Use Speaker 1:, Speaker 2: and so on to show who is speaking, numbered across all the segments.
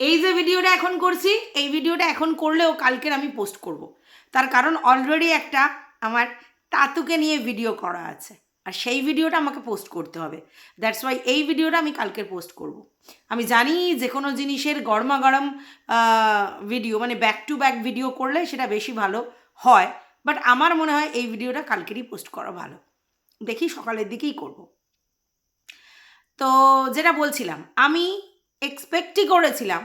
Speaker 1: এই যে ভিডিওটা এখন করছি, এই ভিডিওটা এখন করলেও কালকের আমি পোস্ট করব। তার কারণ অলরেডি একটা আমার তাতুকে নিয়ে ভিডিও করা আছে। আর সেই ভিডিওটা আমাকে পোস্ট করতে হবে। দ্যাটস ওয়াই এই ভিডিওটা আমি কালকের পোস্ট করব। আমি জানি যে কোনো জিনিসের গরমা গরম ভিডিও মানে ব্যাক টু ব্যাক ভিডিও করলে সেটা বেশি ভালো হয়। বাট আমার মনে হয় এই ভিডিওটা কালকেরই পোস্ট করা ভালো। দেখি সকালের দিকেই করব। তো যেটা বলছিলাম, আমি এক্সপেক্টই করেছিলাম।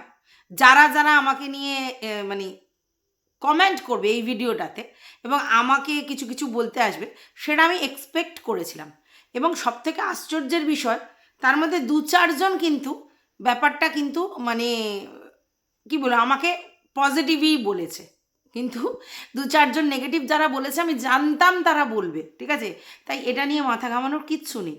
Speaker 1: যারা যারা আমাকে নিয়ে মানে কমেন্ট করবে এই ভিডিওটাতে এবং আমাকে কিছু কিছু বলতে আসবে, সেটা আমি এক্সপেক্ট করেছিলাম। এবং সব থেকে আশ্চর্যের বিষয়, তার মধ্যে দু চারজন কিন্তু ব্যাপারটা কিন্তু মানে কি বলো আমাকে পজিটিভই বলেছে। কিন্তু দু চারজন নেগেটিভ যারা বলেছে, আমি জানতাম তারা বলবে, ঠিক আছে? তাই এটা নিয়ে মাথা ঘামানোর কিচ্ছু নেই।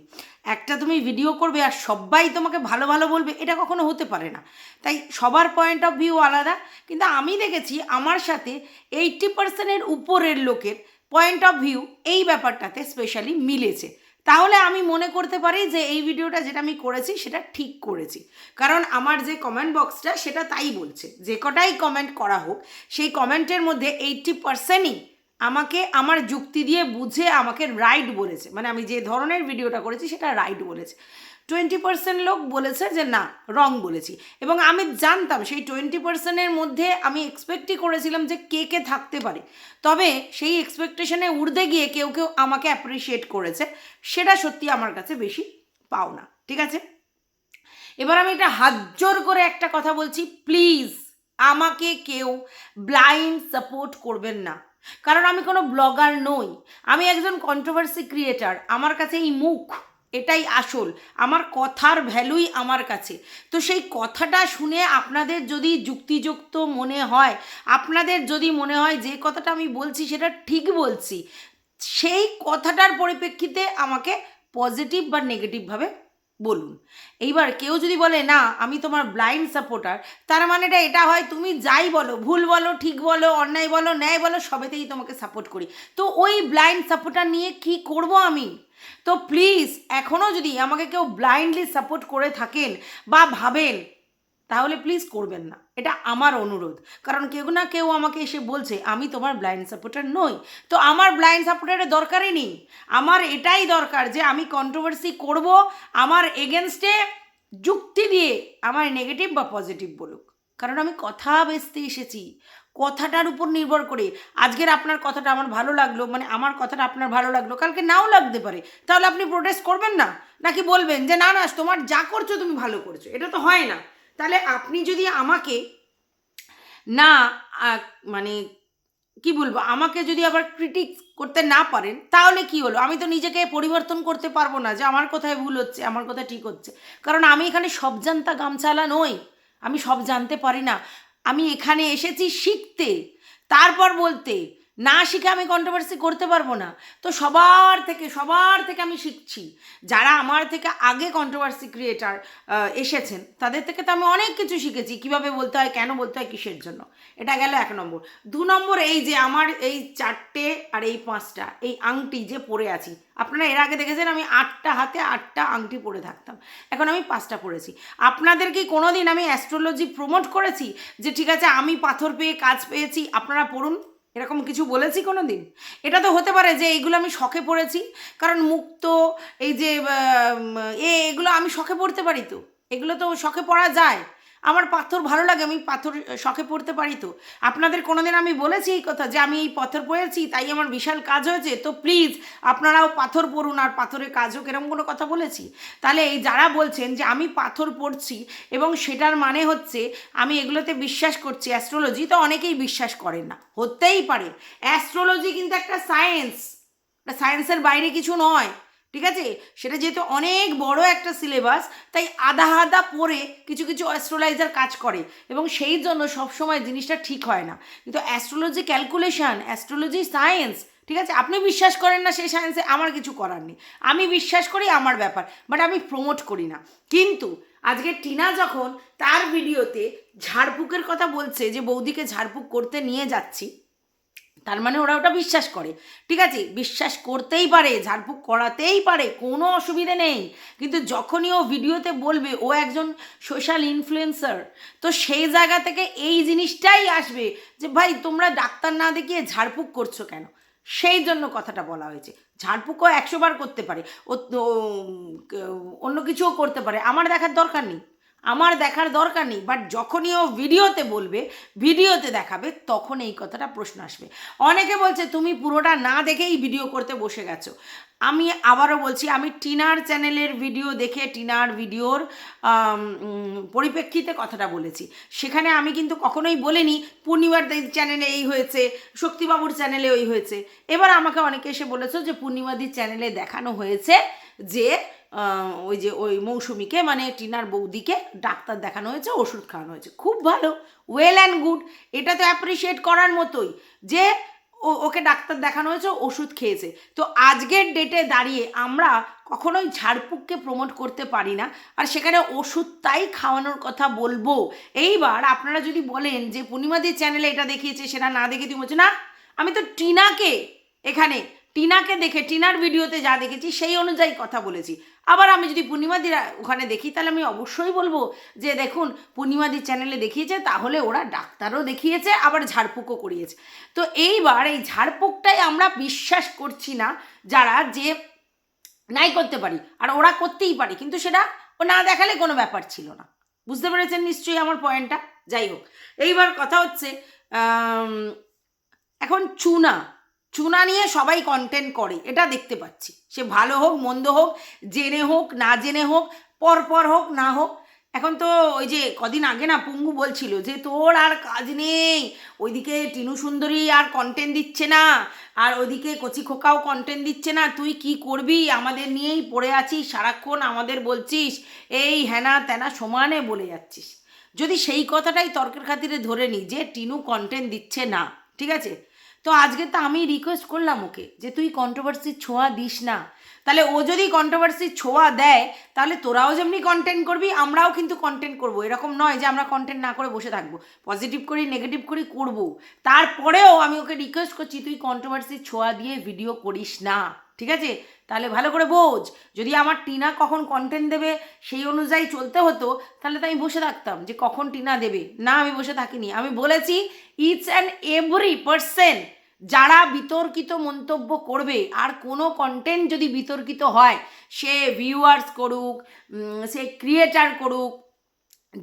Speaker 1: একটা তুমি ভিডিও করবে আর সবাই তোমাকে ভালো ভালো বলবে, এটা কখনো হতে পারে না। তাই সবার পয়েন্ট অফ ভিউ আলাদা, কিন্তু আমি দেখেছি আমার সাথে এইট্টি পার্সেন্টের উপরের লোকের পয়েন্ট অফ ভিউ এই ব্যাপারটাতে স্পেশালি মিলেছে। তাহলে আমি মনে করতে পারি যে এই ভিডিওটা যেটা আমি করেছি, সেটা ঠিক করেছি। কারণ আমার যে কমেন্ট বক্সটা সেটা তাই বলছে। যে কটাই কমেন্ট করা হোক, সেই কমেন্টের মধ্যে এইটটি পার্সেন্টই আমাকে, আমার যুক্তি দিয়ে বুঝে আমাকে রাইট বলেছে। মানে আমি যে ধরনের ভিডিওটা করেছি, সেটা রাইট বলেছে। টোয়েন্টি পার্সেন্ট লোক বলেছে যে না রং বলেছি। এবং আমি জানতাম সেই টোয়েন্টি পার্সেন্টের মধ্যে আমি এক্সপেক্টই করেছিলাম যে কে কে থাকতে পারে। তবে সেই এক্সপেকটেশনে উর্ধে গিয়ে কেউ কেউ আমাকে অ্যাপ্রিসিয়েট করেছে, সেটা সত্যি আমার কাছে বেশি পাওনা, ঠিক আছে? এবার আমি এটা হাত জোর করে একটা কথা বলছি প্লিজ আমাকে কেউ ব্লাইন্ড সাপোর্ট করবেন না। কারণ আমি কোনো ব্লগার নই, আমি একজন কন্ট্রোভার্সি ক্রিয়েটার আমার কাছে এই মুখ। এটাই আসল। আমার কথার ভ্যালুই আমার কাছে। তো সেই কথাটা শুনে আপনাদের যদি যুক্তিযুক্ত মনে হয়, আপনাদের যদি মনে হয় যে কথাটা আমি বলছি সেটা ঠিক বলছি, সেই কথাটার পরিপ্রেক্ষিতে আমাকে পজিটিভ বা নেগেটিভভাবে বলুন। এইবার কেউ যদি বলে, না, আমি তোমার ব্লাইন্ড সাপোর্টার, তার মানেটা এটা হয়, তুমি যাই বলো, ভুল বলো, ঠিক বলো, অন্যায় বলো, ন্যায় বলো, সবেতেই তোমাকে সাপোর্ট করি। তো ওই ব্লাইন্ড সাপোর্টার নিয়ে কি করব আমি? তো প্লিজ এখনও যদি আমাকে কেউ ব্লাইন্ডলি সাপোর্ট করে থাকেন বা ভাবেন, তাহলে প্লিজ করবেন না। এটা আমার অনুরোধ। কারণ কেউ না কেউ আমাকে এসে বলছে, আমি তোমার ব্লাইন্ড সাপোর্টার নই। তো আমার ব্লাইন্ড সাপোর্টারের দরকারই নেই। আমার এটাই দরকার যে আমি কন্ট্রোভার্সি করব, আমার এগেনস্টে যুক্তি দিয়ে, আমার নেগেটিভ বা পজিটিভ বলুক। কারণ আমি কথা বেচতে এসেছি। কথাটার উপর নির্ভর করে। আজকের আপনার কথাটা আমার ভালো লাগল মানে আমার কথাটা আপনার ভালো লাগল, কালকে নাও লাগতে পারে। তাহলে আপনি প্রোটেস্ট করবেন না? নাকি বলবেন যে, না না, তোমার যা করছ তুমি ভালো করছ। এটা তো হয় না। তাহলে আপনি যদি আমাকে না মানে কি বলব, আমাকে যদি আবার ক্রিটিক করতে না পারেন, তাহলে কি হলো? আমি তো নিজেকে পরিবর্তন করতে পারব না যে, আমার কোথায় ভুল হচ্ছে, আমার কোথায় ঠিক হচ্ছে। কারণ আমি এখানে সব জানতা গামছালা নই। আমি সব জানতে পারি না। আমি এখানে এসেছি শিখতে তারপর বলতে না শিখে আমি কন্ট্রোভার্সি করতে পারব না। তো সবার থেকে সবার থেকে আমি শিখছি। যারা আমার থেকে আগে কন্ট্রোভার্সি ক্রিয়েটার এসেছেন, তাদের থেকে তো আমি অনেক কিছু শিখেছি। কীভাবে বলতে হয়, কেন বলতে হয়, কিসের জন্য? এটা গেল এক নম্বর। দু নম্বর, এই যে আমার এই চারটে আর এই পাঁচটা, এই আংটি যে পরে আছি, আপনারা এর আগে দেখেছেন, আমি আটটা হাতে আটটা আংটি পরে থাকতাম। এখন আমি পাঁচটা পরেছি। আপনাদের কি কোনো দিন আমি অ্যাস্ট্রোলজি প্রমোট করেছি? যে ঠিক আছে, আমি পাথর পেয়ে কাজ পেয়েছি, আপনারা পড়ুন। এরকম কিছু বলেছি কোনো দিন এটা তো হতে পারে যে এইগুলো আমি শখে পড়েছি, কারণ মুক্ত, এই যে এ, এগুলো আমি শখে পড়তে পারি তো। এগুলো তো শখে পড়া যায়। আমার পাথর ভালো লাগে, আমি পাথর শখে পড়তে পারি তো। আপনাদের কোনোদিন আমি বলেছি এই কথা যে আমি এই পাথর পড়েছি, তাই আমার বিশাল কাজ হয়েছে? তো প্লিজ আপনারাও পাথর পড়ুন আর পাথরের কাজ হোক এরকম কোনো কথা বলেছি? তাহলে এই যারা বলছেন যে আমি পাথর পড়ছি এবং সেটার মানে হচ্ছে আমি এগুলোতে বিশ্বাস করছি অ্যাস্ট্রোলজি তো অনেকেই বিশ্বাস করেন না, হতেই পারে। অ্যাস্ট্রোলজি কিন্তু একটা সায়েন্স সায়েন্সের বাইরে কিছু নয়। ঠিক আছে? সেটা যেহেতু অনেক বড় একটা সিলেবাস তাই আধা আধা পড়ে কিছু কিছু অ্যাস্ট্রোলাইজার কাজ করে এবং সেই জন্য সবসময় জিনিসটা ঠিক হয় না। কিন্তু অ্যাস্ট্রোলজি ক্যালকুলেশন অ্যাস্ট্রোলজি সায়েন্স ঠিক আছে? আপনি বিশ্বাস করেন না সেই সায়েন্সে আমার কিছু করার নেই। আমি বিশ্বাস করি আমার ব্যাপার বাট আমি প্রমোট করি না। কিন্তু আজকে টিনা যখন তার ভিডিওতে ঝাড়ফুকের কথা বলছে যে বৌদিকে ঝাড়ফুক করতে নিয়ে যাচ্ছি তার মানে ওরা ওটা বিশ্বাস করে। ঠিক আছে? বিশ্বাস করতেই পারে, ঝাড়ফুঁক করাতেই পারে, কোনো অসুবিধে নেই। কিন্তু যখনই ও ভিডিওতে বলবে, ও একজন সোশ্যাল ইনফ্লুয়েন্সার, তো সেই জায়গা থেকে এই জিনিসটাই আসবে যে, ভাই, তোমরা ডাক্তার না দেখিয়ে ঝাড়ফুঁক করছ কেন? সেই জন্য কথাটা বলা হয়েছে। ঝাড়ফুঁকও একশো বার করতে পারে, ও অন্য কিছুও করতে পারে। আমার দেখার দরকার নেই। আমার দেখার দরকার নেই বাট যখনই ও ভিডিওতে বলবে, ভিডিওতে দেখাবে, তখন এই কথাটা প্রশ্ন আসবে। অনেকে বলছে, তুমি পুরোটা না দেখেই ভিডিও করতে বসে গেছো। আমি আবারও বলছি, আমি টিনার চ্যানেলের ভিডিও দেখে, টিনার ভিডিওর পরিপ্রেক্ষিতে কথাটা বলেছি। সেখানে আমি কিন্তু কখনোই বলিনি, পূর্ণিমার চ্যানেলে এই হয়েছে, শক্তিবাবুর চ্যানেলে ওই হয়েছে। এবার আমাকে অনেকে এসে বলেছ যে পূর্ণিমাদির চ্যানেলে দেখানো হয়েছে যে ওই যে ওই মৌসুমিকে মানে টিনার বৌদিকে ডাক্তার দেখানো হয়েছে, ওষুধ খাওয়ানো হয়েছে। খুব ভালো ওয়েল অ্যান্ড গুড এটা তো অ্যাপ্রিসিয়েট করার মতোই যে ও, ওকে ডাক্তার দেখানো হয়েছে ওষুধ খেয়েছে। তো আজকের ডেটে দাঁড়িয়ে আমরা কখনোই ঝাড়ফুঁককে প্রমোট করতে পারি না, আর সেখানে ওষুধটাই খাওয়ানোর কথা বলব। এইবার আপনারা যদি বলেন যে পূর্ণিমাদির চ্যানেলে এটা দেখিয়েছে, সেটা না দেখে তুমি বলছো, না, আমি তো টিনাকে এখানে টিনাকে দেখে, টিনার ভিডিওতে যা দেখেছি সেই অনুযায়ী কথা বলেছি। আবার আমি যদি পূর্ণিমাদির ওখানে দেখি, তাহলে আমি অবশ্যই বলব যে, দেখুন পূর্ণিমাদির চ্যানেলে দেখিয়েছে, তাহলে ওরা ডাক্তারও দেখিয়েছে, আবার ঝাড়ফুঁকও করিয়েছে। তো এইবার এই ঝাড়ফুঁকটাই আমরা বিশ্বাস করছি না যারা যে নাই করতে পারি, আর ওরা করতেই পারি, কিন্তু সেটা ও না দেখালে কোনো ব্যাপার ছিল না। বুঝতে পেরেছেন নিশ্চয়ই আমার পয়েন্টটা? যাই হোক, এইবার কথা হচ্ছে এখন চুনা। চুনা নিয়ে সবাই কন্টেন্ট করে, এটা দেখতে পাচ্ছি। সে ভালো হোক, মন্দ হোক, জেনে হোক, না জেনে হোক পর পর হোক, না হোক। এখন তো ওই যে কদিন আগে না পুঙ্গু বলছিল যে, তোর আর কাজ নেই। ওইদিকে টিনু সুন্দরী আর কন্টেন্ট দিচ্ছে না। আর ওইদিকে কচি খোকাও কন্টেন্ট দিচ্ছে না। তুই কি করবি? আমাদের নিয়েই পড়ে আছিস, সারাক্ষণ আমাদের বলছিস, এই হ্যানা ত্যানা সমানে বলে যাচ্ছিস। যদি সেই কথাটাই তর্কের খাতিরে ধরে নিই যে, টিনু কন্টেন্ট দিচ্ছে না। ঠিক আছে? তো আজকে তো আমি রিকোয়েস্ট করলাম ওকে যে তুই কন্ট্রোভার্সির ছোঁয়া দিস না। তাহলে ও যদি কন্ট্রোভার্সির ছোঁয়া দেয়, তাহলে তোরাও যেমনি কন্টেন্ট করবি, আমরাও কিন্তু কন্টেন্ট করব। এরকম নয় যে আমরা কন্টেন্ট না করে বসে থাকব। পজিটিভ করি নেগেটিভ করি, করব। তারপরেও আমি ওকে রিকোয়েস্ট করছি, তুই কন্ট্রোভার্সির ছোঁয়া দিয়ে ভিডিও করিস না। ঠিক আছে? তাহলে ভালো করে বোঝ। যদি আমার টিনা কখন কন্টেন্ট দেবে সেই অনুযায়ী চলতে হতো, তাহলে তো আমি বসে থাকতাম যে কখন টিনা দেবে। না, আমি বসে থাকিনি। আমি বলেছি ইটস অ্যান্ড এভরি পার্সেন যারা বিতর্কিত মন্তব্য করবে, আর কোনো কন্টেন্ট যদি বিতর্কিত হয়, সে ভিউয়ার্স করুক সে ক্রিয়েটার করুক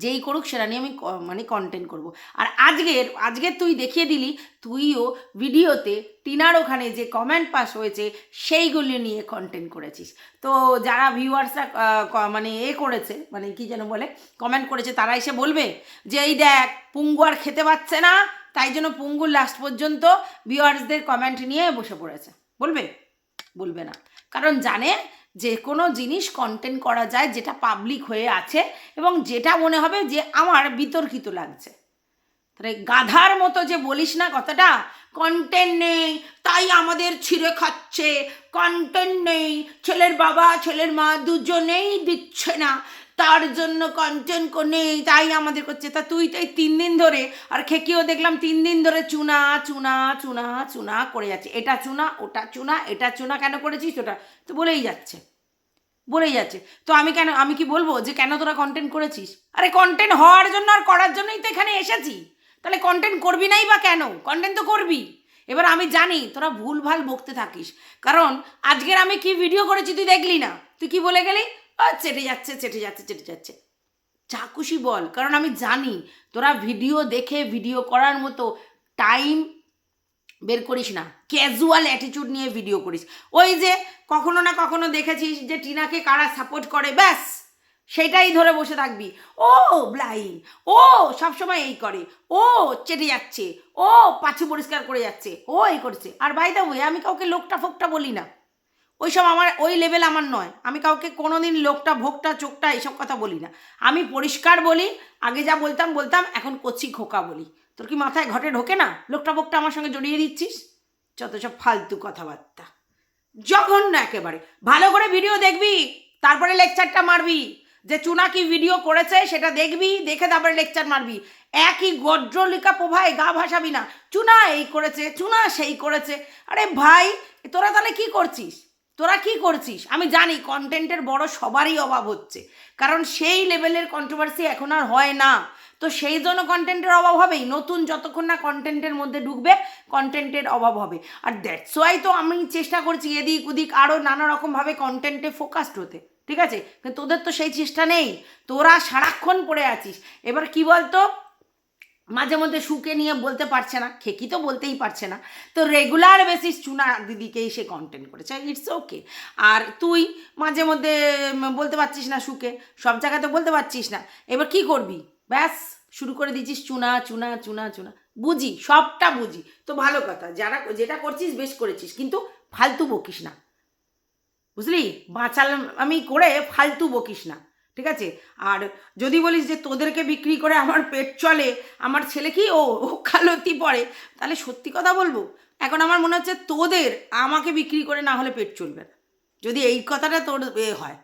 Speaker 1: যেই করুক সেটা নিয়ে আমি মানে কন্টেন্ট করব। আর আজকের আজকের তুই দেখিয়ে দিলি, তুইও ভিডিওতে টিনার ওখানে যে কমেন্ট পাস হয়েছে, সেইগুলি নিয়ে কন্টেন্ট করেছিস। তো যারা ভিউয়ার্সরা মানে এ করেছে মানে কি যেন বলে কমেন্ট করেছে, তারা এসে বলবে যে, এই দেখ, পুঙ্গু আর খেতে পাচ্ছে না, তাই জন্য পুঙ্গুর লাস্ট পর্যন্ত ভিউয়ার্সদের কমেন্ট নিয়ে বসে পড়েছে। বলবে? বলবে না। কারণ জানে যে কোনো জিনিস কন্টেন্ট করা যায় যেটা পাবলিক হয়ে আছে এবং যেটা মনে হবে যে আমার বিতর্কিত লাগছে। তাহলে গাধার মতো যে বলিস না কথাটা কন্টেন্ট নেই, তাই আমাদের ছিঁড়ে খাচ্ছে কন্টেন্ট নেই, ছেলের বাবা, ছেলের মা দুজনেই দিচ্ছে না। তার জন্য কন্টেন্ট নেই, তাই আমাদের করছে। তা তুই তো এই তিন দিন ধরে, আর খেকিও দেখলাম তিন দিন ধরে চুনা চুনা চুনা চুনা করে যাচ্ছে। এটা চুনা, ওটা চুনা, এটা চুনা কেন করেছিস ওটা? তো বলেই যাচ্ছে। বলেই যাচ্ছে। তো আমি কেন, আমি কি বলব যে কেন তোরা কন্টেন্ট করেছিস? আরে কন্টেন্ট হওয়ার জন্য আর করার জন্যই তো এখানে এসেছি। তাহলে কন্টেন্ট করবি নাই বা কেন? কন্টেন্ট তো করবি। এবার আমি জানি তোরা ভুল ভালো বকতে থাকিস। কারণ আজকের আমি কি ভিডিও করেছি তুই দেখলি না? তুই কি বলে গেলি? চেটে যাচ্ছে চেটে যাচ্ছে চেটে যাচ্ছে। যা খুশি বল, কারণ আমি জানি, তোরা ভিডিও দেখে ভিডিও করার মতো টাইম বের করিস না। ক্যাজুয়াল অ্যাটিটিউড নিয়ে ভিডিও করিস। ওই যে কখনো না কখনো দেখেছিস যে টিনাকে কারা সাপোর্ট করে, ব্যাস, সেটাই ধরে বসে থাকবি। ও ব্লাইন ও সবসময় এই করে, ও চেটে যাচ্ছে, ও পাছু পরিষ্কার করে যাচ্ছে, ও এই করছে। আর বাই দা ওয়ে আমি কাউকে লোকটা ফোকটা বলি না। ওইসব আমার, ওই লেভেল আমার নয়। আমি কাউকে কোনোদিন লোকটা ভোগটা চোখটা এইসব কথা বলি না। আমি পরিষ্কার বলি, আগে যা বলতাম বলতাম, এখন কচি খোকা বলি। তোর কি মাথায় ঘটে ঢোকে না? লোকটা ভোগটা আমার সঙ্গে জড়িয়ে দিচ্ছিস? যত সব ফালতু কথাবার্তা। জঘন্য একেবারে। ভালো করে ভিডিও দেখবি, তারপরে লেকচারটা মারবি। যে চুনা কি ভিডিও করেছে, সেটা দেখবি, দেখে তারপরে লেকচার মারবি। একই গদ্রলিকা প্রভায় গা ভাসাবি না। চুনা এই করেছে, চুনা সেই করেছে। আরে ভাই, তোরা তাহলে কি করছিস? তোরা কি করছিস? আমি জানি কন্টেন্টের বড় সবারই অভাব হচ্ছে। কারণ সেই লেভেলের কন্ট্রোভার্সি এখন আর হয় না। তো সেই জন্য কন্টেন্টের অভাব হবেই। নতুন যতক্ষণ না কন্টেন্টের মধ্যে ঢুকবে কন্টেন্টের অভাব হবে। আর দ্যাটস ওয়াই তো আমি চেষ্টা করছি এদিক ওদিক আরও নানা রকমভাবে কন্টেন্টে ফোকাসড হতে। ঠিক আছে? তোদের তো সেই চেষ্টা নেই। তোরা সারাক্ষণ পড়ে আছিস। এবার কি বলতো? মাঝে মধ্যে সুকে নিয়ে বলতে পারছে না, খেকি তো বলতেই পারছে না। তো রেগুলার বেসিস চুনা দিদিকেই সে কন্টেন্ট করেছে ইটস ওকে আর তুই মাঝে মধ্যে বলতে পারছিস না সুকে সব জায়গাতে বলতে পারছিস না। এবার কি করবি? ব্যাস, শুরু করে দিচ্ছিস চুনা চুনা চুনা চুনা। বুঝি, সবটা বুঝি। তো ভালো কথা, যারা যেটা করছিস বেশ করেছিস, কিন্তু ফালতু বকিস না। বুঝলি? বাঁচাল আমি করে ফালতু বকিস না। ঠিক আছে? আর যদি বলিস যে তোদেরকে বিক্রি করে আমার পেট চলে, আমার ছেলে কি? ও ও কালতি পড়ে। তাহলে সত্যি কথা বলব, এখন আমার মনে হচ্ছে তোদের আমাকে বিক্রি করে না হলে পেট চলবে না। যদি এই কথাটা তোর এ হয়,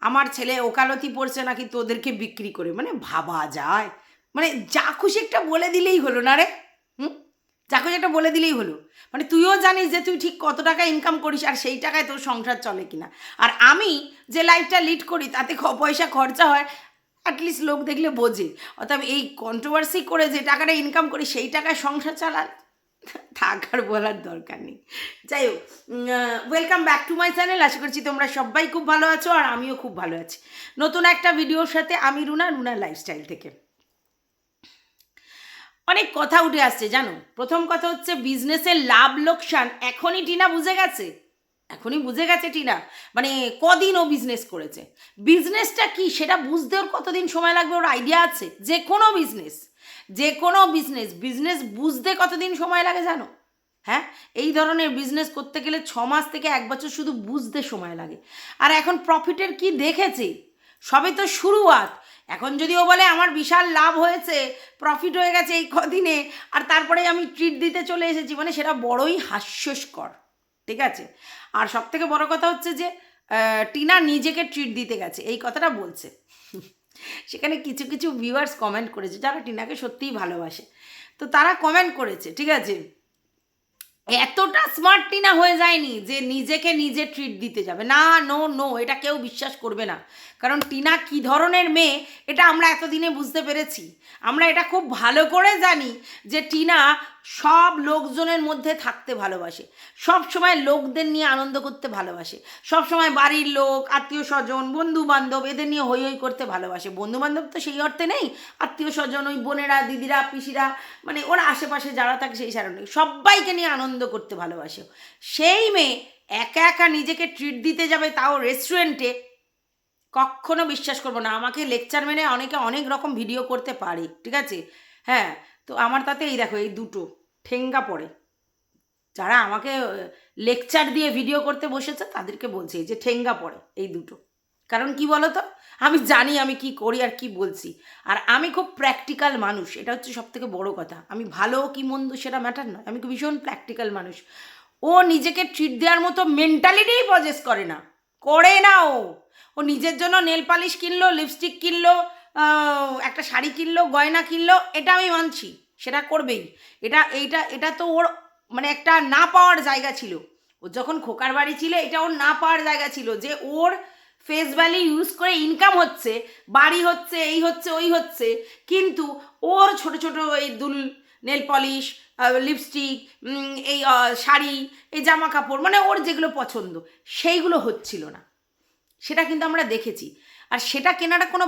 Speaker 1: আমার ছেলে ওকালতি পড়ছে নাকি তোদেরকে বিক্রি করে? মানে ভাবা যায়। মানে যা খুশি একটা বলে দিলেই হলো না রে। হুম যা খুশি একটা বলে দিলেই হলো। মানে তুইও জানিস যে তুই ঠিক কত টাকা ইনকাম করিস আর সেই টাকায় তোর সংসার চলে কিনা। আর আমি যে লাইফটা লিড করি, তাতে পয়সা খরচা হয় অ্যাটলিস্ট লোক দেখলে বোঝে। অর্থাৎ এই কন্ট্রোভার্সি করে যে টাকাটা ইনকাম করি, সেই টাকায় সংসার চালান, থাক আর বলার দরকার নেই। যাই হোক welcome back to my channel আশা করছি তোমরা সবাই খুব ভালো আছো আর আমিও খুব ভালো আছি। নতুন একটা ভিডিওর সাথে আমি রুনা রুনা লাইফস্টাইল থেকে। অনেক কথা উঠে আসছে, জানো। প্রথম কথা হচ্ছে বিজনেসের লাভ লোকসান, এখনই টিনা বুঝে গেছে। এখনই বুঝে গেছে টিনা। মানে কদিন ও বিজনেস করেছে। বিজনেসটা কি, সেটা বুঝতে ওর কতদিন সময় লাগবে, ওর আইডিয়া আছে? যে কোনো বিজনেস যে কোনো বিজনেস বিজনেস বুঝতে কতদিন সময় লাগে, জানো? হ্যাঁ? এই ধরনের বিজনেস করতে গেলে ছ মাস থেকে এক বছর শুধু বুঝতে সময় লাগে। আর এখন প্রফিটের কি দেখেছে? সবে তো শুরুয়াত। এখন যদি ও বলে, আমার বিশাল লাভ হয়েছে প্রফিট হয়ে গেছে এই কদিনে, আর তারপরে আমি ট্রিট দিতে চলে এসেছি মানে সেটা বড়ই হাস্যস্কর, ঠিক আছে? আর সব থেকে বড় কথা হচ্ছে যে টিনা নিজেকে ট্রিট দিতে গেছে, এই কথাটা বলছে। সেখানে কিছু কিছু ভিউয়ার্স কমেন্ট করেছে, যারা টিনাকে সত্যিই ভালোবাসে। তো তারা কমেন্ট করেছে, ঠিক আছে? এতটা স্মার্ট টিনা হয়ে যায়নি যে নিজেকে নিজে ট্রিট দিতে যাবে। না নো নো এটা কেউ বিশ্বাস করবে না। কারণ টিনা কি ধরনের মেয়ে, এটা আমরা এতদিনে বুঝতে পেরেছি। আমরা এটা খুব ভালো করে জানি যে টিনা সব লোকজনের মধ্যে থাকতে ভালোবাসে। সব সময় লোকদের নিয়ে আনন্দ করতে ভালোবাসে। সব সময় বাড়ির লোক, আত্মীয় স্বজন, বন্ধু বান্ধব এদের নিয়ে হই হই করতে ভালোবাসে। বন্ধু বান্ধব তো সেই অর্থে নেই, আত্মীয় স্বজন, ওই বোনেরা, দিদিরা, পিসিরা মানে ওরা আশেপাশে যারা থাকে সেই সারণে। সবাইকে নিয়ে আনন্দ করতে ভালোবাসে। সেই মেয়ে একা একা নিজেকে ট্রিট দিতে যাবে তাও রেস্টুরেন্টে কখনো বিশ্বাস করব না। আমাকে লেকচার মেনে অনেকে অনেক রকম ভিডিও করতে পারে, ঠিক আছে? হ্যাঁ তো আমার তাতে এই দেখো, এই দুটো, ঠেঙ্গা পড়ে। যারা আমাকে লেকচার দিয়ে ভিডিও করতে বসেছে, তাদেরকে বলছি যে ঠেঙ্গা পড়ে, এই দুটো। কারণ কি বলো তো আমি জানি আমি কি করি আর কি বলছি। আর আমি খুব প্র্যাকটিক্যাল মানুষ, এটা হচ্ছে সব থেকে বড়ো কথা। আমি ভালো কি মন্দ সেটা ম্যাটার নয়। আমি খুব ভীষণ প্র্যাকটিক্যাল মানুষ। ও নিজেকে ট্রিট দেওয়ার মতো মেন্টালিটিই পজেস করে না। করে না ও। ও নিজের জন্য নেল পালিশ কিনলো লিপস্টিক কিনলো একটা শাড়ি কিনলো, গয়না কিনলো, এটা আমি মানছি, সেটা করবেই। এটা, এইটা, এটা তো ওর মানে একটা না পাওয়ার জায়গা ছিল। ও যখন খোকার বাড়ি ছিল, এটা ওর না পাওয়ার জায়গা ছিল। যে ওর ফেস ভ্যালি ইউজ করে ইনকাম হচ্ছে, বাড়ি হচ্ছে, এই হচ্ছে, ওই হচ্ছে, কিন্তু ওর ছোট ছোট এই দুল নেল পলিশ লিপস্টিক এই শাড়ি, এই জামা কাপড় মানে ওর যেগুলো পছন্দ, সেইগুলো হচ্ছিল না। সেটা কিন্তু আমরা দেখেছি। আর সেটা কেনাটা কোনো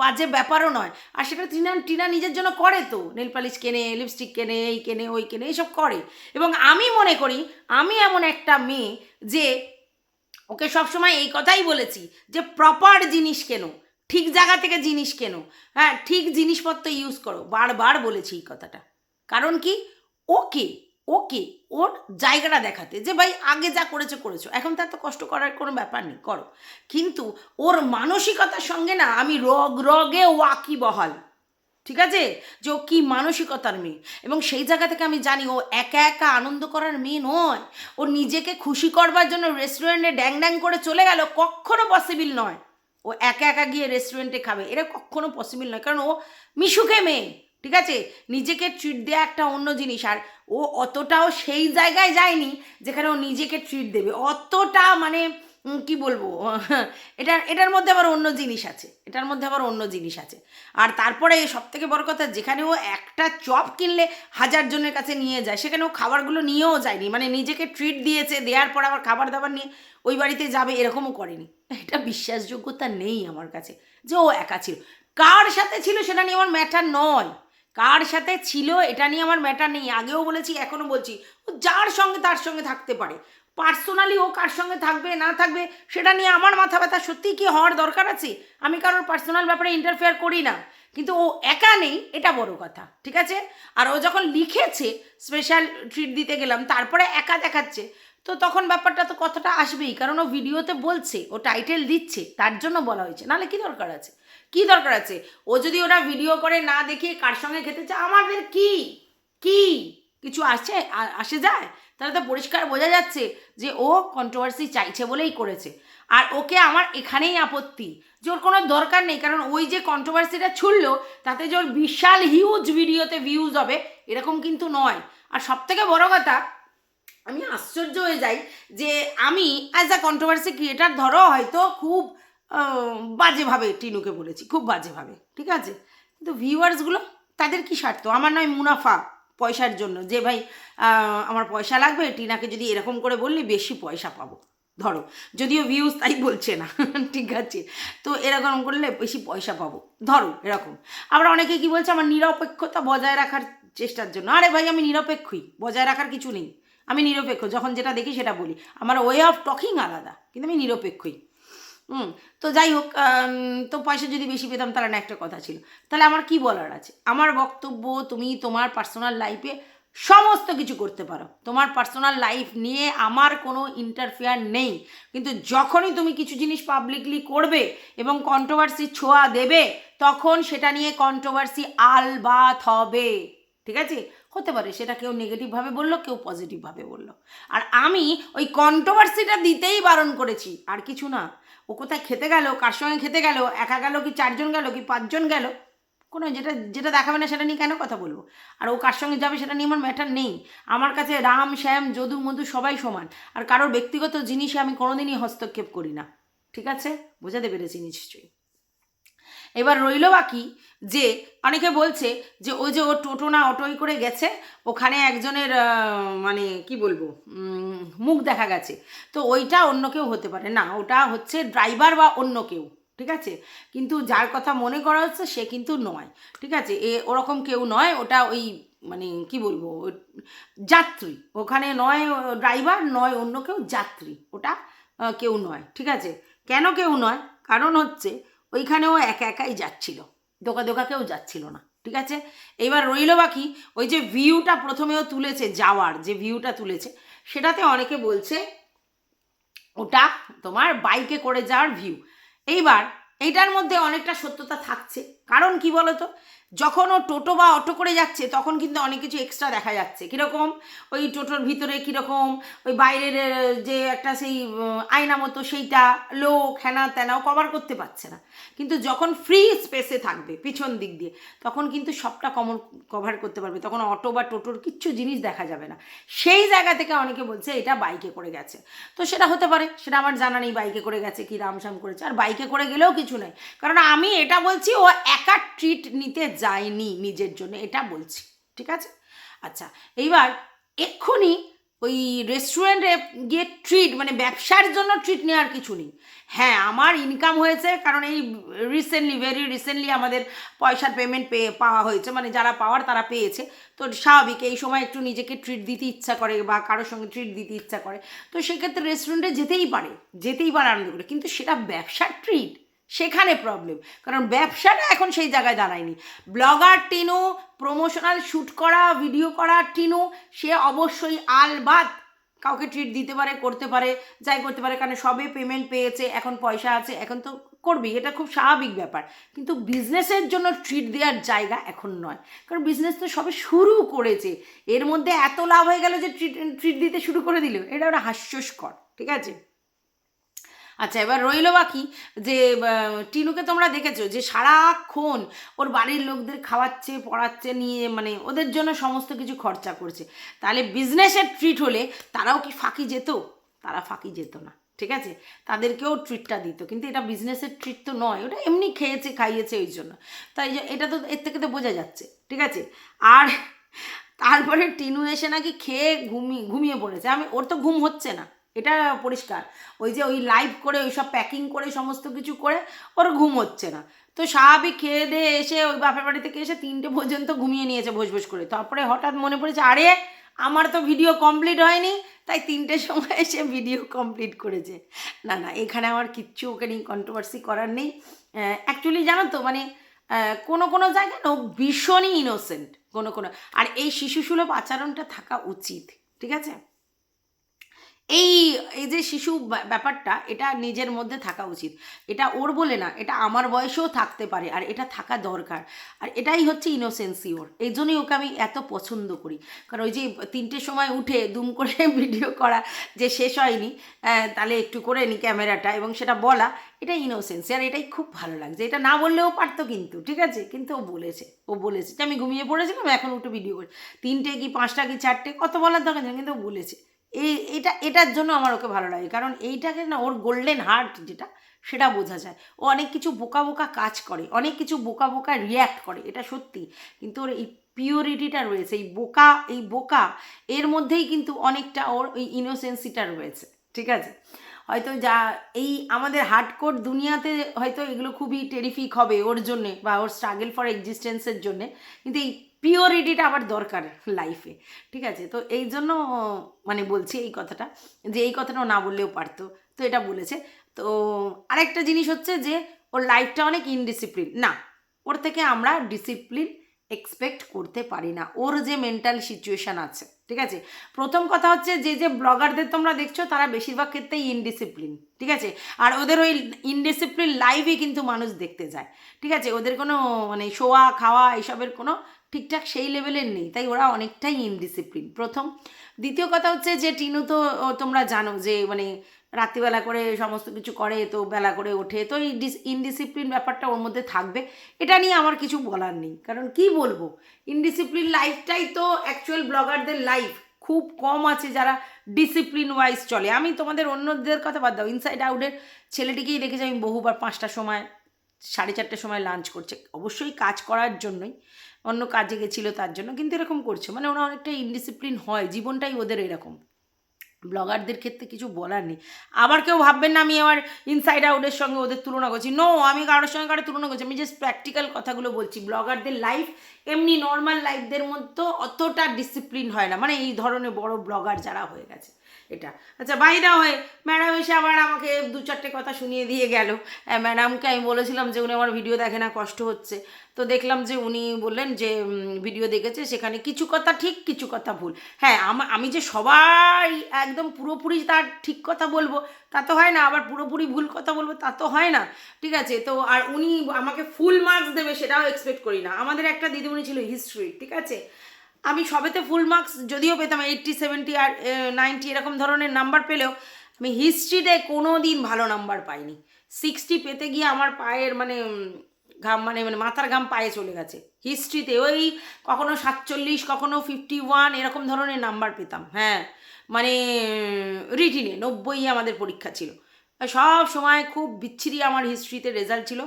Speaker 1: বাজে ব্যাপারও নয়। আর সেটা টিনা টিনা নিজের জন্য করে তো। নেল পালিশ কেনে লিপস্টিক কেনে, এই কেনে, ওই কেনে, এইসব করে। এবং আমি মনে করি, আমি এমন একটা মেয়ে যে ওকে সবসময় এই কথাই বলেছি যে প্রপার জিনিস কেনো, ঠিক জায়গা থেকে জিনিস কেনো। হ্যাঁ ঠিক জিনিসপত্র ইউজ করো। বারবার বলেছি এই কথাটা। কারণ কি? ওকে ওকে ওর জায়গাটা দেখাতে যে, ভাই, আগে যা করেছ করেছ। এখন তার তো কষ্ট করার কোনো ব্যাপার নেই, করো। কিন্তু ওর মানসিকতার সঙ্গে না আমি রগ, রগে ওয়াকি বহাল। ঠিক আছে? যে, ও কী মানসিকতার মেয়ে? এবং সেই জায়গা থেকে আমি জানি ও একা একা আনন্দ করার মেয়ে নয়। ও নিজেকে খুশি করবার জন্য রেস্টুরেন্টে ড্যাং ড্যাং করে চলে গেল, কখনো পসিবল নয়। ও একা একা গিয়ে রেস্টুরেন্টে খাবে, এটা কখনো পসিবল নয়। কারণ ও মিশুকে মেয়ে, ঠিক আছে? নিজেকে ট্রিট দেওয়া একটা অন্য জিনিস। আর ও অতটাও সেই জায়গায় যায়নি যেখানে ও নিজেকে ট্রিট দেবে। অতটা মানে কি বলব? এটা, এটার মধ্যে আবার অন্য জিনিস আছে। এটার মধ্যে আবার অন্য জিনিস আছে। আর তারপরে সব থেকে বড় কথা, যেখানে ও একটা চপ কিনলে হাজার জনের কাছে নিয়ে যায়, সেখানে ও খাবারগুলো নিয়েও যায়নি। মানে নিজেকে ট্রিট দিয়েছে, দেওয়ার পর আবার খাবার দাবার নিয়ে ওই বাড়িতে যাবে, এরকমও করেনি। এটা বিশ্বাসযোগ্যতা নেই আমার কাছে যে ও একা ছিল। কার সাথে ছিল সেটা নিয়ে আমার ম্যাটার নয়। কার সাথে ছিল এটা নিয়ে আমার ম্যাটার নেই। আগেও বলেছি, এখনও বলছি। ও যার সঙ্গে তার সঙ্গে থাকতে পারে। পার্সোনালি ও কার সঙ্গে থাকবে, না থাকবে, সেটা নিয়ে আমার মাথা ব্যথা সত্যিই কি হওয়ার দরকার আছে? আমি কারোর পার্সোনাল ব্যাপারে ইন্টারফেয়ার করি না। কিন্তু ও একা নেই, এটা বড় কথা, ঠিক আছে? আর ও যখন লিখেছে স্পেশাল ট্রিট দিতে গেলাম, তারপরে একা দেখাচ্ছে, তো তখন ব্যাপারটা তো কথাটা আসবেই। কারণ ও ভিডিওতে বলছে, ও টাইটেল দিচ্ছে, তার জন্য বলা হয়েছে। নাহলে কী দরকার আছে? কি দরকার আছে? ও যদি ওরা ভিডিও করে না দেখিয়ে কার সঙ্গে খেতে চায় আমাদের কি? কি? কিছু আসে আ- আসে যায়? তাহলে তো পরিষ্কার বোঝা যাচ্ছে যে ও কন্ট্রোভার্সি চাইছে বলেই করেছে। আর ওকে আমার এখানেই আপত্তি যে ওর কোনো দরকার নেই, কারণ ওই যে কন্ট্রোভার্সিটা ছুড়লো, তাতে যে ওর বিশাল হিউজ ভিডিওতে ভিউজ হবে, এরকম কিন্তু নয়। আর সব থেকে বড় কথা, আমি আশ্চর্য হয়ে যাই যে আমি অ্যাজ আ কন্ট্রোভার্সি ক্রিয়েটার ধরো হয়তো খুব বাজেভাবে টিনুকে বলেছি, খুব বাজেভাবে, ঠিক আছে? কিন্তু ভিউয়ার্সগুলো তাদের কি স্বার্থ? আমার নয় মুনাফা পয়সার জন্য। যে ভাই আমার পয়সা লাগবে, টিনাকে যদি এরকম করে বললে, বেশি পয়সা পাবো। ধরো, যদিও ভিউজ তাই বলছে না, ঠিক আছে? তো এরকম করলে বেশি পয়সা পাবো। ধরো, এরকম। আবার অনেকে কি বলছে, আমার নিরপেক্ষতা বজায় রাখার চেষ্টার জন্য। আরে ভাই, আমি নিরপেক্ষই, বজায় রাখার কিছু নেই। আমি নিরপেক্ষ, যখন যেটা দেখি সেটা বলি। আমার ওয়ে অফ টকিং আলাদা, কিন্তু আমি নিরপেক্ষই। হুম, তো যাই হোক তো পয়সা যদি বেশি পেতাম, তাহলে না একটা কথা ছিল। তাহলে আমার কি বলার আছে? আমার বক্তব্য, তুমি তোমার পার্সোনাল লাইফে সমস্ত কিছু করতে পারো। তোমার পার্সোনাল লাইফ নিয়ে আমার কোনো ইন্টারফেয়ার নেই। কিন্তু যখনই তুমি কিছু জিনিস পাবলিকলি করবে এবং কন্ট্রোভার্সি ছোঁয়া দেবে, তখন সেটা নিয়ে কন্ট্রোভার্সি আলবাত হবে। ঠিক আছে? হতে পারে, সেটা কেউ নেগেটিভভাবে বলল, কেউ পজিটিভভাবে বলল। আর আমি ওই কন্ট্রোভার্সিটা দিতেই বারণ করেছি, আর কিছু না। ও কোথায় খেতে গেল? কার সঙ্গে খেতে গেল? একা গেল কি চারজন গেল কি পাঁচজন গেল? কোনো যেটা যেটা দেখাবে না সেটা নিয়ে কেন কথা বলব? আর ও কার সঙ্গে যাবে সেটা নিয়ে আমার ম্যাটার নেই। আমার কাছে রাম, শ্যাম, যদু, মধু সবাই সমান। আর কারোর ব্যক্তিগত জিনিসে আমি কোনোদিনই হস্তক্ষেপ করি না। ঠিক আছে? বোঝাতে পেরেছি নিশ্চয়ই। এবার রইল বাকি যে অনেকে বলছে যে ও যে ও টোটো না অটোই করে গেছে, ওখানে একজনের মানে কি বলব মুখ দেখা গেছে। তো ওইটা অন্য কেউ হতে পারে। না, ওটা হচ্ছে ড্রাইভার বা অন্য কেউ, ঠিক আছে? কিন্তু যার কথা মনে করা হচ্ছে সে কিন্তু নয়, ঠিক আছে? এ ওরকম কেউ নয়, ওটা ওই মানে কি বলব যাত্রী। ওখানে নয় ড্রাইভার, নয় অন্য কেউ যাত্রী। ওটা কেউ নয়, ঠিক আছে? কেন কেউ নয়? কারণ হচ্ছে ওইখানেও একা একাই যাচ্ছিল। দোকা দোকা কেউ যাচ্ছিল না, ঠিক আছে? এবার রইল বাকি, ওই যে ভিউটা প্রথমেও তুলেছে যাওয়ার, যে ভিউটা তুলেছে, সেটাতে অনেকে বলছে, ওটা তোমার বাইকে করে যাওয়ার ভিউ এইবার, এইটার মধ্যে অনেকটা সত্যতা থাকছে। কারণ কি বলতো? যখন ও টোটো বা অটো করে যাচ্ছে, তখন কিন্তু অনেক কিছু এক্সট্রা দেখা যাচ্ছে। কীরকম? ওই টোটোর ভিতরে কীরকম? ওই বাইরের যে একটা সেই আয়না মতো সেইটা লোক হ্যানা ত্যানাও কভার করতে পারছে না। কিন্তু যখন ফ্রি স্পেসে থাকবে, পিছন দিক দিয়ে, তখন কিন্তু সবটা কমন কভার করতে পারবে। তখন অটো বা টোটোর কিচ্ছু জিনিস দেখা যাবে না। সেই জায়গা থেকে অনেকে বলছে, এটা বাইকে করে গেছে। তো সেটা হতে পারে, সেটা আমার জানা নেই বাইকে করে গেছে কি রামসাম করেছে। আর বাইকে করে গেলেও কিছু নেই। কারণ আমি এটা বলছি, ও একা ট্রিট নিতে যায়নি নিজের জন্য, এটা বলছি, ঠিক আছে? আচ্ছা এইবার এক্ষুনি ওই রেস্টুরেন্টে গিয়ে ট্রিট মানে ব্যবসার জন্য ট্রিট নেওয়ার কিছু নেই। হ্যাঁ আমার ইনকাম হয়েছে, কারণ এই রিসেন্টলি ভেরি রিসেন্টলি আমাদের পয়সার পেমেন্ট পেয়ে পাওয়া হয়েছে মানে যারা পাওয়ার তারা পেয়েছে। তো স্বাভাবিক, এই সময় একটু নিজেকে ট্রিট দিতে ইচ্ছা করে বা কারোর সঙ্গে ট্রিট দিতে ইচ্ছা করে। তো সেক্ষেত্রে রেস্টুরেন্টে যেতেই পারে যেতেই পারে আনন্দ করে, কিন্তু সেটা ব্যবসার ট্রিট সেখানে প্রবলেম কারণ ব্যবসাটা এখন সেই জায়গায় দাঁড়ায়নি। ব্লগার টিনু প্রমোশনাল শ্যুট করা ভিডিও করা টিনু, সে অবশ্যই আলবাত কাউকে ট্রিট দিতে পারে, করতে পারে, যাই করতে পারে, কারণ সবে পেমেন্ট পেয়েছে, এখন পয়সা আছে, এখন তো করবি এটা খুব স্বাভাবিক ব্যাপার। কিন্তু বিজনেসের জন্য ট্রিট দেওয়ার জায়গা এখন নয়। কারণ বিজনেস তো সবে শুরু করেছে। এর মধ্যে এত লাভ হয়ে গেল যে ট্রিট ট্রিট দিতে শুরু করে দিল। এটা ওরা হাস্যস্কর, ঠিক আছে? আচ্ছা এবার রইল বাকি যে টিনুকে তোমরা দেখেছ যে সারাক্ষণ ওর বাড়ির লোকদের খাওয়াচ্ছে, পড়াচ্ছে, নিয়ে মানে ওদের জন্য সমস্ত কিছু খরচা করছে। তাহলে বিজনেসের ট্রিট হলে তারাও কি ফাঁকি যেত? তারা ফাঁকি যেত না, ঠিক আছে? তাদেরকেও ট্রিটটা দিত, কিন্তু এটা বিজনেসের ট্রিট তো নয়, ওটা এমনি খেয়েছে, খাইয়েছে ওই জন্য। তাই এটা তো এর থেকে তো বোঝা যাচ্ছে, ঠিক আছে? আর তারপরে টিনু এসে নাকি খেয়ে ঘুমিয়ে ঘুমিয়ে পড়েছে। আমি, ওর তো ঘুম হচ্ছে না। এটা পরিষ্কার। ওই যে ওই লাইভ করে, ওই সব প্যাকিং করে, সমস্ত কিছু করে, ওর ঘুম হচ্ছে না। তো স্বাভাবিক খেয়ে দিয়ে এসে ওই বাপের বাড়ি থেকে এসে তিনটে পর্যন্ত ঘুমিয়ে নিয়েছে ভোজ ভোজ করে। তারপরে হঠাৎ মনে পড়েছে, আরে আমার তো ভিডিও কমপ্লিট হয়নি, তাই তিনটের সময় এসে ভিডিও কমপ্লিট করেছে। না না, এখানে আমার কিচ্ছু ওকে নিয়ে কন্ট্রোভার্সি করার নেই। অ্যাকচুয়ালি জানো তো মানে কোনো কোনো জায়গায় না ভীষণই ইনোসেন্ট কোনো কোনো। আর এই শিশুসুলভ আচরণটা থাকা উচিত, ঠিক আছে? এই এই যে শিশু ব্যা- ব্যাপারটা, এটা নিজের মধ্যে থাকা উচিত। এটা ওর বলে না, এটা আমার বয়সেও থাকতে পারে, আর এটা থাকা দরকার। আর এটাই হচ্ছে ইনোসেন্সি ওর। এই জন্যই ওকে আমি এত পছন্দ করি। কারণ ওই যে তিনটের সময় উঠে দুম করে ভিডিও করা যে শেষ হয়নি তাহলে একটু করে নি ক্যামেরাটা এবং সেটা বলা, এটা ইনোসেন্সি আর এটাই খুব ভালো লাগছে। এটা না বললেও পারতো কিন্তু, ঠিক আছে? কিন্তু ও বলেছে ও বলেছে যে আমি ঘুমিয়ে পড়েছিলাম, এখন উঠে ভিডিও করি। তিনটে কি পাঁচটা কি চারটে, কত বলার দরকার কিন্তু ও বলেছে। এই, এটা, এটার জন্য আমার ওকে ভালো লাগে। কারণ এইটাকে না, ওর গোল্ডেন হার্ট যেটা, সেটা বোঝা যায়। ও অনেক কিছু বোকা বোকা কাজ করে, অনেক কিছু বোকা বোকা রিয়্যাক্ট করে, এটা সত্যি। কিন্তু ওর এই পিওরিটিটা রয়েছে, এই বোকা এই বোকা, এর মধ্যেই কিন্তু অনেকটা ওর ওই ইনোসেন্সিটা রয়েছে, ঠিক আছে? হয়তো যা, এই আমাদের হার্ডকোর দুনিয়াতে হয়তো এগুলো খুবই টেরিফিক হবে ওর জন্যে বা ওর স্ট্রাগল ফর এক্সিস্টেন্সের জন্যে। কিন্তু এই পিওরিটিটা আবার দরকার লাইফে ঠিক আছে? তো এই জন্য মানে বলছি এই কথাটা, যে এই কথাটাও না বললেও পারতো। তো এটা বলেছে। তো আরেকটা জিনিস হচ্ছে যে, ওর লাইফটা অনেক ইনডিসিপ্লিন না, ওর থেকে আমরা ডিসিপ্লিন এক্সপেক্ট করতে পারি না। ওর যে মেন্টাল সিচুয়েশান আছে, ঠিক আছে? প্রথম কথা হচ্ছে যে যে ব্লগারদের তোমরা দেখছ, তারা বেশিরভাগ ক্ষেত্রেই ইনডিসিপ্লিন ঠিক আছে? আর ওদের ওই ইনডিসিপ্লিন লাইভই কিন্তু মানুষ দেখতে যায়, ঠিক আছে? ওদের কোনো মানে শোয়া খাওয়া এসবের কোনো ঠিকঠাক সেই লেভেলের নেই, তাই ওরা অনেকটাই ইনডিসিপ্লিন প্রথম, দ্বিতীয় কথা হচ্ছে যে, টিনু তো তোমরা জানো যে মানে রাত্রিবেলা করে সমস্ত কিছু করে, তো বেলা করে ওঠে, তো এই ডিস ইনডিসিপ্লিন ব্যাপারটা ওর মধ্যে থাকবে। এটা নিয়ে আমার কিছু বলার নেই, কারণ কি বলব? ইনডিসিপ্লিন লাইফটাই তো অ্যাকচুয়াল ব্লগারদের লাইফ খুব কম আছে যারা ডিসিপ্লিন ওয়াইজ চলে। আমি তোমাদের অন্যদের কথা বাদ দাও ইনসাইড আউটের ছেলেটিকেই দেখেছি, আমি বহুবার পাঁচটার সময়, সাড়ে চারটের সময় লাঞ্চ করছে। অবশ্যই কাজ করার জন্যই। অন্য কাজে গেছিল তার জন্য, কিন্তু এরকম করছে। মানে ওরা অনেকটা ইনডিসিপ্লিন হয়, জীবনটাই ওদের এরকম। ব্লগারদের ক্ষেত্রে কিছু বলার নেই। আবার কেউ ভাববেন না আমি আমার ইনসাইড আউটের সঙ্গে ওদের তুলনা করছি। নো আমি কারোর সঙ্গে কারও তুলনা করছি। আমি জাস্ট প্র্যাকটিক্যাল কথাগুলো বলছি। ব্লগারদের লাইফ এমনি নর্মাল লাইফদের মধ্যে অতটা ডিসিপ্লিন হয় না। মানে এই ধরনের বড় ব্লগার যারা হয়ে গেছে। এটা। আচ্ছা বাইরা হয়ে ম্যাডাম এসে আবার আমাকে দু চারটে কথা শুনিয়ে দিয়ে গেল। হ্যাঁ ম্যাডামকে আমি বলেছিলাম যে উনি আমার ভিডিও দেখে না, কষ্ট হচ্ছে। তো দেখলাম যে উনি বললেন যে ভিডিও দেখেছে, সেখানে কিছু কথা ঠিক, কিছু কথা ভুল। হ্যাঁ আমা- যে সবাই একদম পুরোপুরি তার ঠিক কথা বলব, তা তো হয় না। আবার পুরোপুরি ভুল কথা বলব, তা তো হয় না। ঠিক আছে, তো আর উনি আমাকে ফুল মার্কস দেবে, সেটাও এক্সপেক্ট করি না। আমাদের একটা দিদিমণি ছিল হিস্ট্রি ঠিক আছে? আমি সবেতে ফুল মার্কস যদিও পেতাম এইট্টি সেভেন্টি আর নাইনটি এরকম ধরনের নাম্বার পেলেও আমি হিস্ট্রিতে কোনো দিন ভালো নাম্বার পাইনি। সিক্সটি পেতে গিয়ে আমার পায়ের মানে ঘাম মানে মানে মাথার ঘাম পায়ে চলে গেছে। হিস্ট্রিতে ওই কখনো সাতচল্লিশ, কখনো ফিফটি ওয়ান এরকম ধরনের নাম্বার পেতাম হ্যাঁ। মানে রিটিনে নব্বই আমাদের পরীক্ষা ছিল। সব সময় খুব বিচ্ছিরি আমার হিস্ট্রিতে রেজাল্ট ছিল।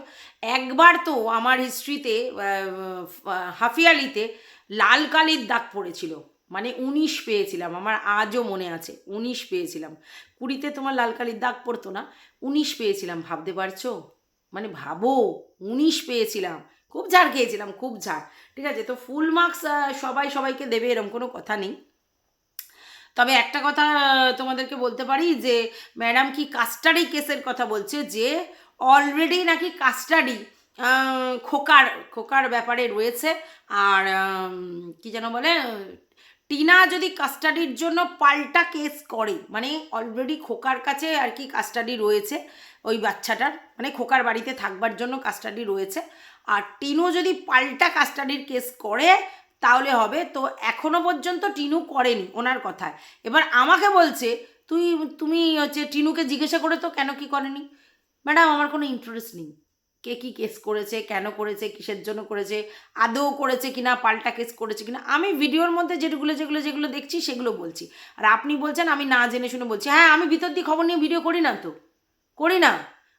Speaker 1: একবার তো আমার হিস্ট্রিতে হাফিয়ালিতে লাল কালির দাগ পড়েছিল। মানে উনিশ পেয়েছিলাম, আমার আজও মনে আছে, উনিশ পেয়েছিলাম। কুড়িতে তোমার লাল কালির দাগ পড়তো না, উনিশ পেয়েছিলাম, ভাবতে পারছ? মানে ভাবো, উনিশ পেয়েছিলাম, খুব ঝাড় খেয়েছিলাম, খুব ঝাড়। ঠিক আছে, তো ফুল মার্কস সবাই সবাইকে দেবে এরকম কোনো কথা নেই। তবে একটা কথা তোমাদেরকে বলতে পারি যে, ম্যাডাম কি কাস্টাডি কেসের কথা বলছে? যে, অলরেডি নাকি কাস্টাডি খোকার খোকার ব্যাপারে রয়েছে। আর কি যেন বলে, টিনা যদি কাস্টাডির জন্য পাল্টা কেস করে মানে অলরেডি খোকার কাছে আর কি কাস্টাডি রয়েছে ওই বাচ্চাটার মানে খোকার বাড়িতে থাকবার জন্য কাস্টাডি রয়েছে। আর টিনু যদি পাল্টা কাস্টাডির কেস করে, তাহলে হবে। তো এখনও পর্যন্ত টিনু করেনি ওনার কথায়। এবার আমাকে বলছে, তুই, তুমি হচ্ছে টিনুকে জিজ্ঞাসা করে তো কেন কি করেনি? ম্যাডাম, আমার কোনো ইন্টারেস্ট নেই। কে কী কেস করেছে, কেন করেছে, কিসের জন্য করেছে, আদৌ করেছে কিনা, পাল্টা কেস করেছে কিনা, আমি ভিডিওর মধ্যে যেগুলো যেগুলো যেগুলো দেখছি সেগুলো বলছি। আর আপনি বলছেন, আমি না জেনে শুনে বলছি। হ্যাঁ আমি ভিতর দিয়ে খবর নিয়ে ভিডিও করি না তো। করি না।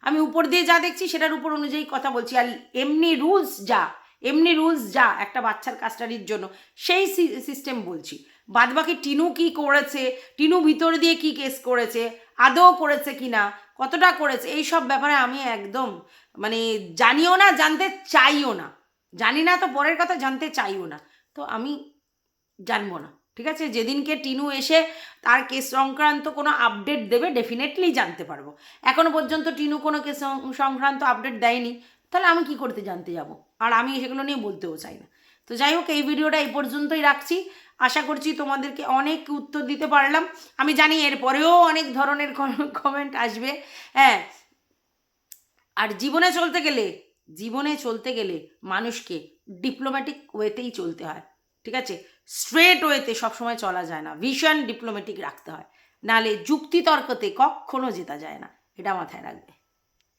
Speaker 1: আমি উপর দিয়ে যা দেখছি সেটার উপর অনুযায়ী কথা বলছি। আর এমনি রুলস যা, এমনি রুলস যা, একটা বাচ্চার কাস্টাডির জন্য, সেই সিস্টেম বলছি। বাদবাকি টিনু কি করেছে, টিনু ভিতর দিয়ে কি কেস করেছে, আদৌ করেছে কি না কতটা করেছে? এই সব ব্যাপারে আমি একদম মানে জানিও না, জানতে চাইও না। জানি না তো পরের কথা, জানতে চাইও না। তো আমি জানব না, ঠিক আছে? যেদিনকে টিনু এসে তার কেস সংক্রান্ত কোনো আপডেট দেবে ডেফিনেটলি জানতে পারব। এখনও পর্যন্ত টিনু কোনো কেস সংক্রান্ত আপডেট দেয়নি। তাহলে আমি কি করতে জানতে যাব? আর আমি সেগুলো নিয়ে বলতেও চাই না। তো যাই হোক, এই ভিডিওটা এই পর্যন্তই রাখছি। আশা করছি তোমাদেরকে অনেক উত্তর দিতে পারলাম। আমি জানি এরপরেও অনেক ধরনের কমেন্ট আসবে। হ্যাঁ আর জীবনে চলতে গেলে, জীবনে চলতে গেলে মানুষকে ডিপ্লোম্যাটিক ওয়েতেই চলতে হয়, ঠিক আছে? স্ট্রেট ওয়েতে সবসময় চলা যায় না, ভীষণ ডিপ্লোম্যাটিক রাখতে হয়। নাহলে যুক্তিতর্কতে কখনো জেতা যায় না, এটা মাথায় রাখবে।